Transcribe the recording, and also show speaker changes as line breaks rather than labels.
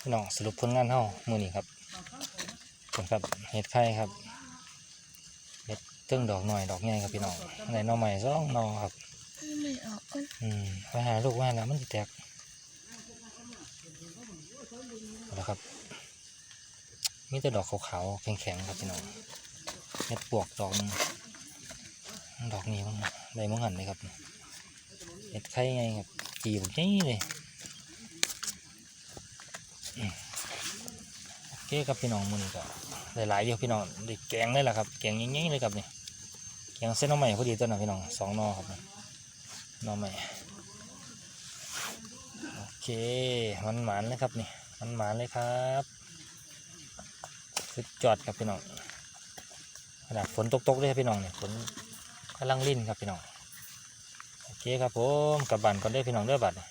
พี่น้องสรุปผลงานเฮามื้อนี้ครับผลครับเห็ดไข่ครับเห็ดเติ้งดอกหน่อยดอกใหญ่ครับพี่น้องในหน่อใหม่สองหน่อครับ
ไม่ออกก่อน
อืมไปหาลูกว่าแล้วมันจะแตกเอาละครับมีแต่ดอกขาวๆแข็งๆครับพี่น้องเห็ดปวกดอกหนึงดอกนี้มั้งได้มั้งหันเลยครับเห็ดไข่ไงครับจีบนี่เลยอืม โอเคครับพี่น้องมันก็หลายๆอยู่พี่น้องได้แกงเลยล่ะครับแกงยิ่งๆเลยครับนี่แกงเส้นน้ำใหม่พอดีตัวน่ะพี่น้องสองนอครับนี่หน้องใหม่โอเคมันหมานเลยครับนี่มันหมานเลยครับสุดจอดครับพี่น้องขนาดฝนตกๆเลยครับพี่น้องเนี่ยฝนกำลังลิ่นครับพี่น้องโอเคครับผมกลับบ้านก่อนเด้พี่น้องเด้อบัดนี้